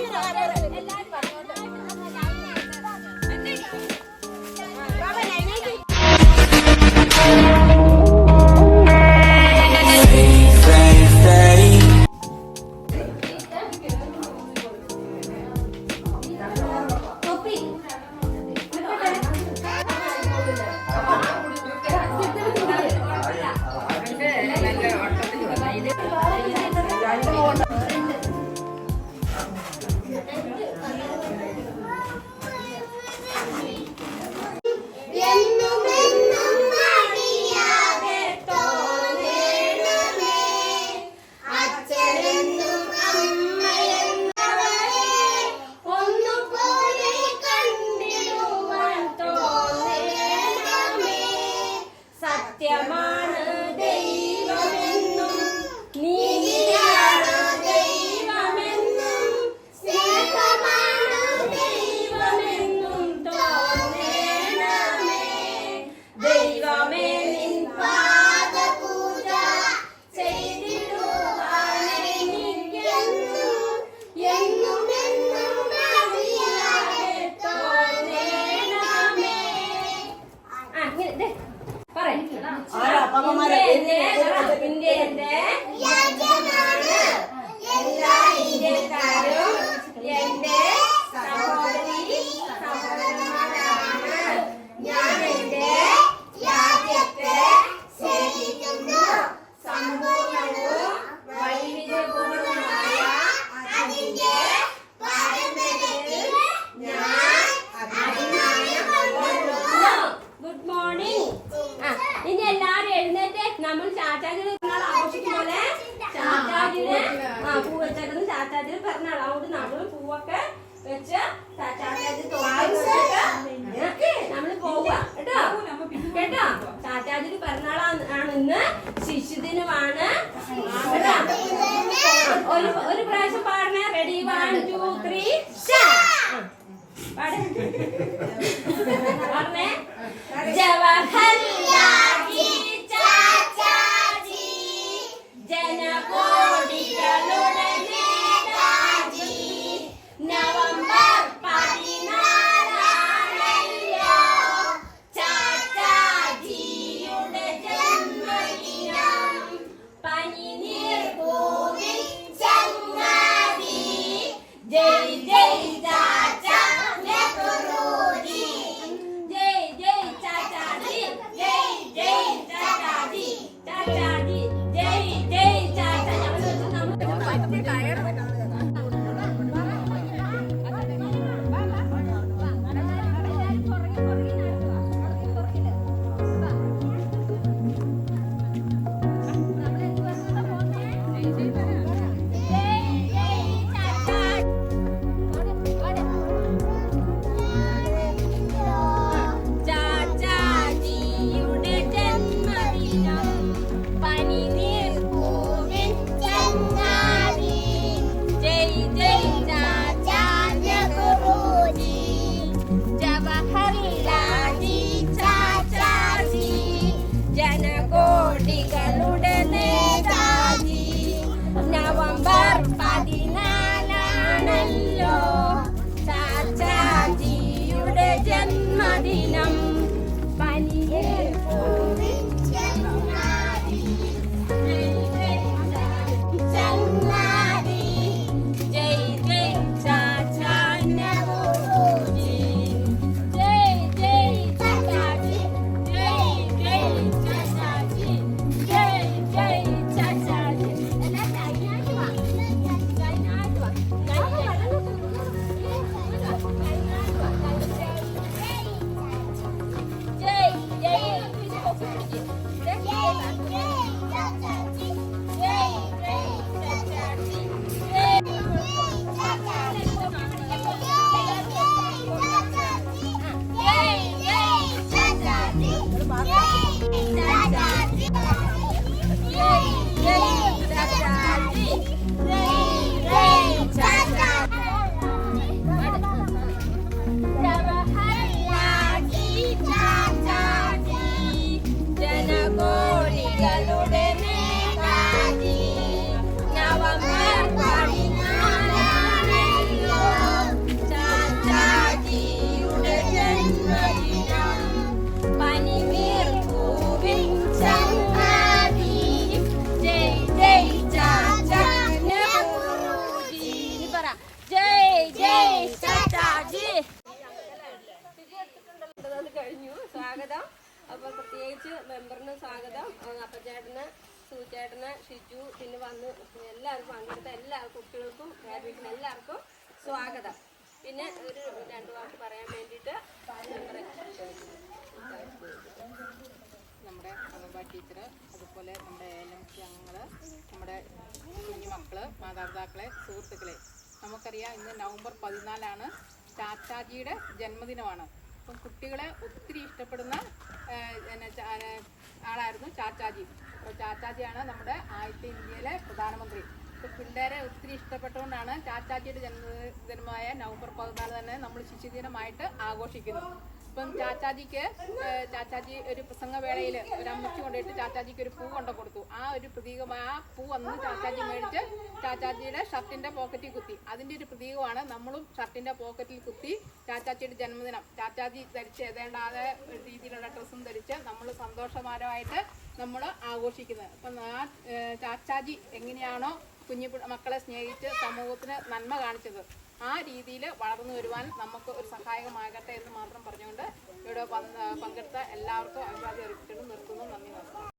வர ഇനി എല്ലാരും എഴുന്നേറ്റ് നമ്മൾ ചാച്ചാജി പെരുന്നാൾ ആഘോഷിക്കുമ്പോലെ ചാച്ചാജിന് ആ പൂ വെച്ചേക്കുന്നത് ചാച്ചാജിന് പിറന്നാൾ അതുകൊണ്ട് നമ്മൾ പൂവൊക്കെ വെച്ച് ചാച്ചാജി Bye. മെമ്പറിന് സ്വാഗതം. അപ്പച്ചേട്ടന് സൂചേട്ടന് ഷിജു പിന്നെ വന്ന് എല്ലാവരും പങ്കെടുത്ത എല്ലാ കുട്ടികൾക്കും ഗ്രാജുവേഷൻ എല്ലാവർക്കും സ്വാഗതം. പിന്നെ ഒരു രണ്ടു വാക്ക് പറയാൻ വേണ്ടിയിട്ട് നമ്മുടെ അമ്മ ടീച്ചർ അതുപോലെ നമ്മുടെ എൽ എം സി അംഗങ്ങൾ നമ്മുടെ കുഞ്ഞുമക്കൾ മാതാപിതാക്കളെ സുഹൃത്തുക്കളെ. നമുക്കറിയാം ഇന്ന് നവംബർ പതിനാലാണ് ചാച്ചാജിയുടെ ജന്മദിനമാണ്. അപ്പം കുട്ടികളെ ഒത്തിരി ഇഷ്ടപ്പെടുന്ന ആളായിരുന്നു ചാച്ചാജി. അപ്പോൾ ചാച്ചാജിയാണ് നമ്മുടെ ആദ്യത്തെ ഇന്ത്യയിലെ പ്രധാനമന്ത്രി. അപ്പോൾ പിള്ളേരെ ഒത്തിരി ഇഷ്ടപ്പെട്ടുകൊണ്ടാണ് ചാച്ചാജിയുടെ ജന്മദിനമായ നവംബർ പതിനാല് തന്നെ നമ്മൾ ശിശുദിനമായിട്ട് ആഘോഷിക്കുന്നു ഇപ്പം ചാച്ചാജിക്ക് ചാച്ചാജി ഒരു പ്രസംഗവേളയിൽ ഒരു അമ്മച്ചി കൊണ്ടുപോയിട്ട് ചാച്ചാജിക്ക് ഒരു പൂ കൊണ്ടു കൊടുത്തു. ആ ഒരു പ്രതീകമായ ആ പൂ അന്ന് ചാച്ചാജി മേടിച്ച് ചാച്ചാജിയുടെ ഷർട്ടിന്റെ പോക്കറ്റിൽ കുത്തി. അതിന്റെ ഒരു പ്രതീകമാണ് നമ്മളും ഷർട്ടിന്റെ പോക്കറ്റിൽ കുത്തി ചാച്ചാജിയുടെ ജന്മദിനം. ചാച്ചാജി ധരിച്ച് ഏതേണ്ടാതെ ഒരു രീതിയിലുള്ള ഡ്രസ്സും ധരിച്ച് നമ്മൾ സന്തോഷകരമായിട്ട് നമ്മൾ ആഘോഷിക്കുന്നത്. അപ്പം ആ ചാച്ചാജി എങ്ങനെയാണോ കുഞ്ഞു മക്കളെ സ്നേഹിച്ച് സമൂഹത്തിന് നന്മ കാണിച്ചത്. ആ രീതിയിൽ വളർന്നു വരുവാൻ നമുക്ക് ഒരു സഹായകമാകട്ടെ എന്ന് മാത്രം പറഞ്ഞുകൊണ്ട് ഇവിടെ പങ്കെടുത്ത എല്ലാവർക്കും അഭിവാദ്യം അറിയിച്ചിട്ടും നിർത്തുന്നു. നന്ദി നമസ്കാരം.